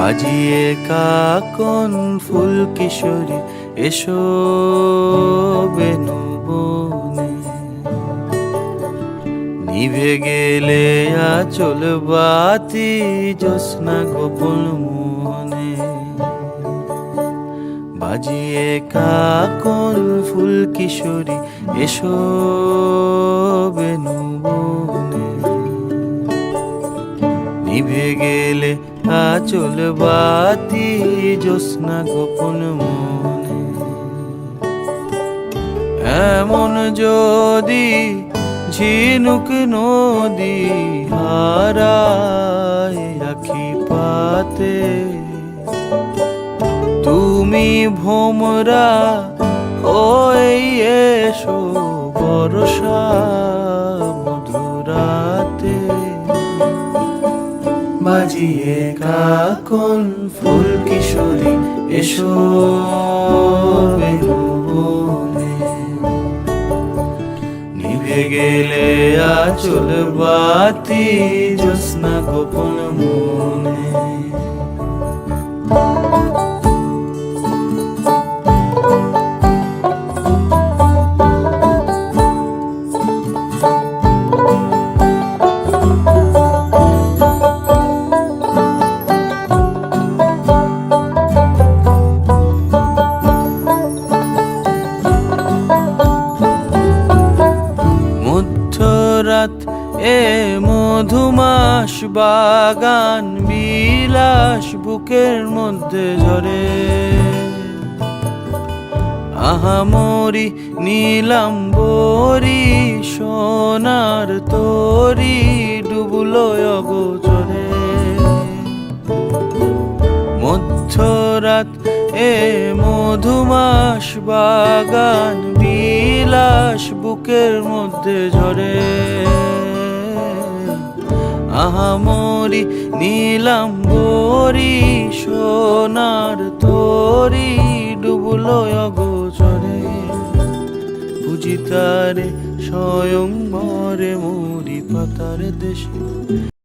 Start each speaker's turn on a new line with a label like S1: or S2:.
S1: বাজিয়ে কাকন ফুল কিশোরী এসো বেনু বনে নিভে গেলে আচল বাতি জোৎস্না গোপন বাজিয়ে কাকন ফুল কিশোরী, এসো বেনু বনে নিভে গেলে আচল বাতি, জ্যোৎস্না গোপন মনে। এমন যদি ঝিনুক নদী হারায় আখি পাতে তুমি ভোমরা, ওই এসো বর্ষা মধুরাতে। বাজিয়ে কাকন ফুল কিশোরী, এসো নিভে গেলে আচল বাতি জোৎস্না গোপন মনে। মধ্যরাত এ মধুমাস বাগান বিলাস বুকের মধ্যে ঝরে। আহামরি নীলাম বরি, সোনার তরি ডুবলো অগোচরে। মধ্যরাত এ মধুমাস বাগান বিলাস বুকের মধ্যে ঝরে। আহামরি নীলাম গরি সোনার তরি, ডুবলো অগোচরে। বুঝি তারে স্বয়ং মরে মরি পাতার দেশে।